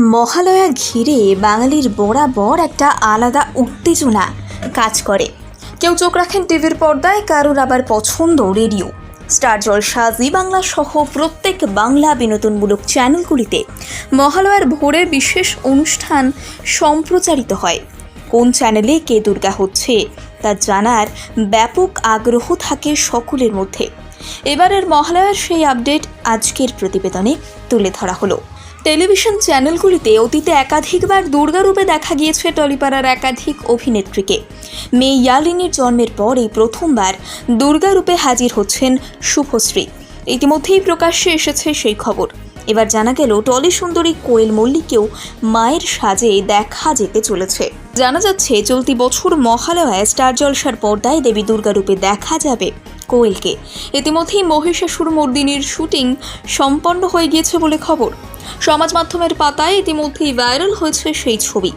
মহালয়া ঘিরে বাঙালির বরাবর একটা আলাদা উত্তেজনা কাজ করে। কেউ চোখ রাখেন টিভির পর্দায়, কারোর আবার পছন্দ radio. Star Jalsha Zee Bangla সহ প্রত্যেক বাংলা বিনোদনমূলক চ্যানেলগুলিতে মহালয়ার ভোরে বিশেষ অনুষ্ঠান সম্প্রচারিত হয়। কোন চ্যানেলে কে দুর্গা হচ্ছে, তা জানার ব্যাপক আগ্রহ থাকে সকলের মধ্যে। এবারের মহালয়ার সেই আপডেট আজকের প্রতিবেদনে তুলে ধরা হলো। টেলিভিশন চ্যানেলগুলিতে অতীতে একাধিকবার দুর্গারূপে দেখা গিয়েছে টলিপাড়ার একাধিক অভিনেত্রীকে। মেয়ে ইয়ালিনীর জন্মের পর এই প্রথমবার দুর্গারূপে হাজির হচ্ছেন শুভশ্রী। ইতিমধ্যেই প্রকাশ্যে এসেছে সেই খবর। এবার জানা গেল, টলি সুন্দরী কোয়েল মল্লিককেও মায়ের সাজে দেখা যেতে চলেছে। জানা যাচ্ছে, চলতি বছর মহালয়ায় স্টার জলসার পর্দায় দেবী দুর্গারূপে দেখা যাবে। কোয়েলকে। ইতিমধ্যেই মহিষাসুর মর্দিনীর শুটিং সম্পন্ন হয়ে গিয়েছে বলে খবর। সমাজ মাধ্যমের পাতায় ইতিমধ্যেই ভাইরাল হয়েছে সেই ছবি।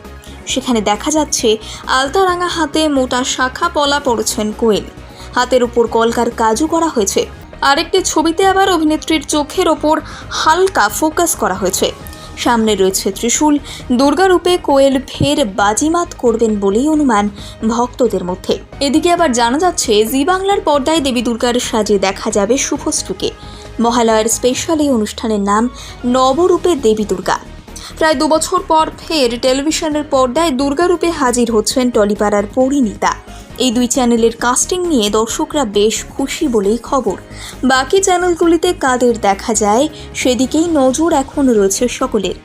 সেখানে দেখা যাচ্ছে, আলতারাঙা হাতে মোটা শাখা পলা পড়েছেন কোয়েল। হাতের উপর কলকার কাজও করা হয়েছে। আরেকটি ছবিতে আবার অভিনেত্রীর চোখের ওপর হালকা ফোকাস করা হয়েছে। সামনে রয়েছে ত্রিশূল। দুর্গারূপে কোয়েল ফের বাজিমাত করবেন বলেই অনুমান ভক্তদের মধ্যে। এদিকে আবার জানা যাচ্ছে, জি বাংলার পর্দায় দেবী দুর্গার সাজে দেখা যাবে শুভশ্রীকে। মহালয়ার স্পেশাল এই অনুষ্ঠানের নাম নবরূপে দেবী দুর্গা। প্রায় দুবছর পর ফের টেলিভিশনের পর্দায় দুর্গারূপে হাজির হচ্ছেন টলিপাড়ার পরিণীতা। এই দুই চ্যানেলের কাস্টিং নিয়ে দর্শকরা বেশ খুশি বলেই খবর। বাকি চ্যানেলগুলিতে কাদের দেখা যায়, সেদিকেই নজর এখন রয়েছে সকলের।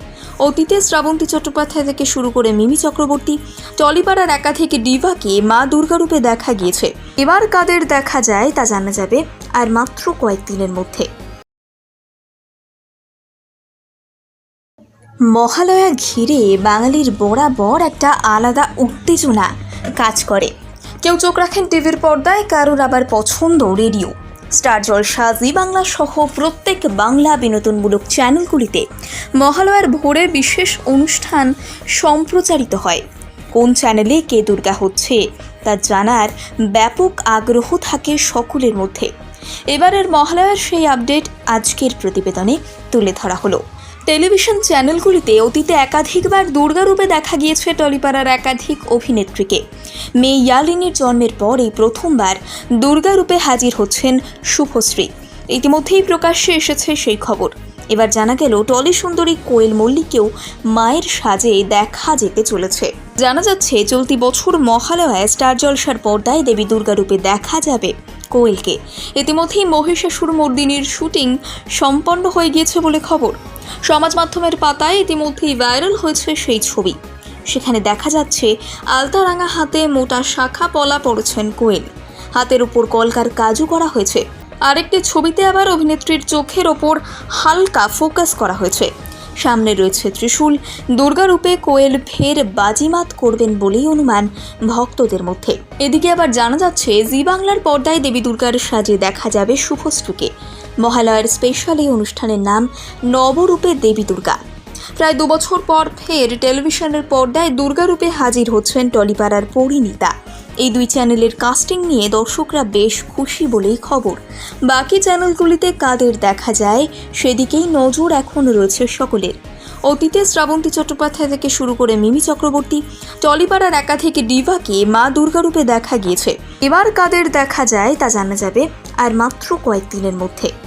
অতীতে শ্রাবন্তী চট্টোপাধ্যায় থেকে শুরু করে মিমি চক্রবর্তী, টলিপাড়ার একাধিক ডিভাকে মা দুর্গারূপে দেখা গিয়েছে। এবার কাদের দেখা যায় তা জানা যাবে, আর মাত্র কয়েকদিনের মধ্যে। মহালয়া ঘিরে বাঙালির বরাবর একটা আলাদা উত্তেজনা কাজ করে। কেউ চোখ রাখেন টিভির পর্দায়, কারোর আবার পছন্দ radio. Star Jalsha Zee Bangla সহ প্রত্যেক বাংলা বিনোদনমূলক চ্যানেলগুলিতে মহালয়ার ভোরে বিশেষ অনুষ্ঠান সম্প্রচারিত হয়। কোন চ্যানেলে কে দুর্গা হচ্ছে, তা জানার ব্যাপক আগ্রহ থাকে সকলের মধ্যে। এবারের মহালয়ার সেই আপডেট আজকের প্রতিবেদনে তুলে ধরা হলো। টেলিভিশন চ্যানেলগুলিতে অতীতে একাধিকবার দুর্গারূপে দেখা গিয়েছে টলিপাড়ার একাধিক অভিনেত্রীকে। মেয়ে ইয়ালিনীর জন্মের পর এই প্রথমবার দুর্গারূপে হাজির হচ্ছেন শুভশ্রী। ইতিমধ্যেই প্রকাশ্যে এসেছে সেই খবর। এবার জানা গেল টলি সুন্দরী কোয়েল মল্লিককেও মায়ের সাজে দেখা যেতে চলেছে। জানা যাচ্ছে, চলতি বছর মহালয়ায় স্টার জলসার পর্দায় দেবী দুর্গারূপে দেখা যাবে কোয়েলকে। ইতিমধ্যেই মহিষাসুর মর্দিনীর শুটিং সম্পন্ন হয়ে গিয়েছে বলে খবর। সমাজ মাধ্যমের পাতায় ইতিমধ্যেই ভাইরাল হয়েছে সেই ছবি। সেখানে দেখা যাচ্ছে আলতারাঙা হাতে মোটা শাখা পলা পড়েছেন কোয়েল। হাতের উপর কলকার কাজও করা হয়েছে। আরেকটি ছবিতে আবার অভিনেত্রীর চোখের ওপর হালকা ফোকাস করা হয়েছে। সামনে রয়েছে ত্রিশূল। দুর্গারূপে কোয়েল ফের বাজিমাত করবেন বলেই অনুমান ভক্তদের মধ্যে। এদিকে আবার জানা যাচ্ছে, জি বাংলার পর্দায় দেবী দুর্গার সাজে দেখা যাবে শুভশ্রীকে। মহালয়ার স্পেশাল এই অনুষ্ঠানের নাম নবরূপে দেবী দুর্গা। প্রায় দুবছর পর ফের টেলিভিশনের পর্দায় দুর্গারূপে হাজির হচ্ছেন টলিপাড়ার পরিণীতা। এই দুই চ্যানেলের কাস্টিং নিয়ে দর্শকরা বেশ খুশি বলেই খবর। বাকি চ্যানেলগুলিতে কাদের দেখা যায়, সেদিকেই নজর এখন রয়েছে সকলের। অতীতে শ্রাবন্তী চট্টোপাধ্যায় থেকে শুরু করে মিমি চক্রবর্তী, টলিপাড়ার একাধিক ডিভাকে মা দুর্গারূপে দেখা গিয়েছে। এবার কাদের দেখা যায় তা জানা যাবে আর মাত্র কয়েকদিনের মধ্যে।